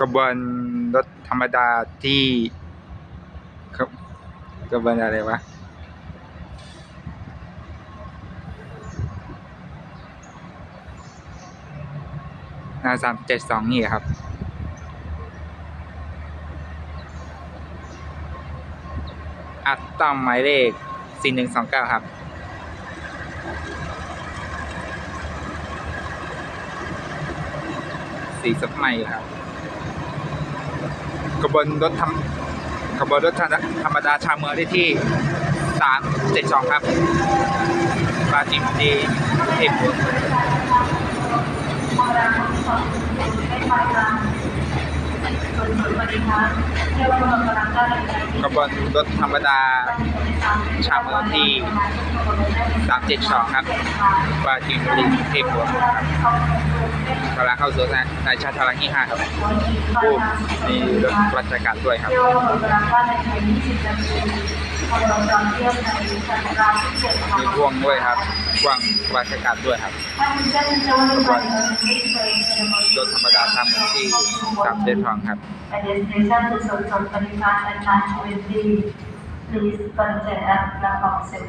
ขบวนรถธรรมดาที่ครับขบวนอะไรวะนาสามเจ็ดสองนี่ครับอัดต่อมหมายเลขสี่หนึ่งสองเก้าครับสีสับใหม่ครับ ขบวนรถทำขบวนรถธรรมดาชาวเมืองได้ที่สามเจ็ดสองครับปราจีนบุรีเทพบุตรขบวนรถธรรมดา ชาวเมืองที่สามเจ็ดสองครับปราจีนบุรีเทพบุตรครับกำลังเข้าสู่ในชาติทารังที่ห้าครับผู้มีรถราชการด้วยครับมีพ่วงด้วยครับพ่วงราชการด้วยครับถ้าคุณเจ้าเจ้าหน้าที่ไม่เครถธรรมดาทำเหมือนที่สามเจ็ดทองครับ Please contact us from 7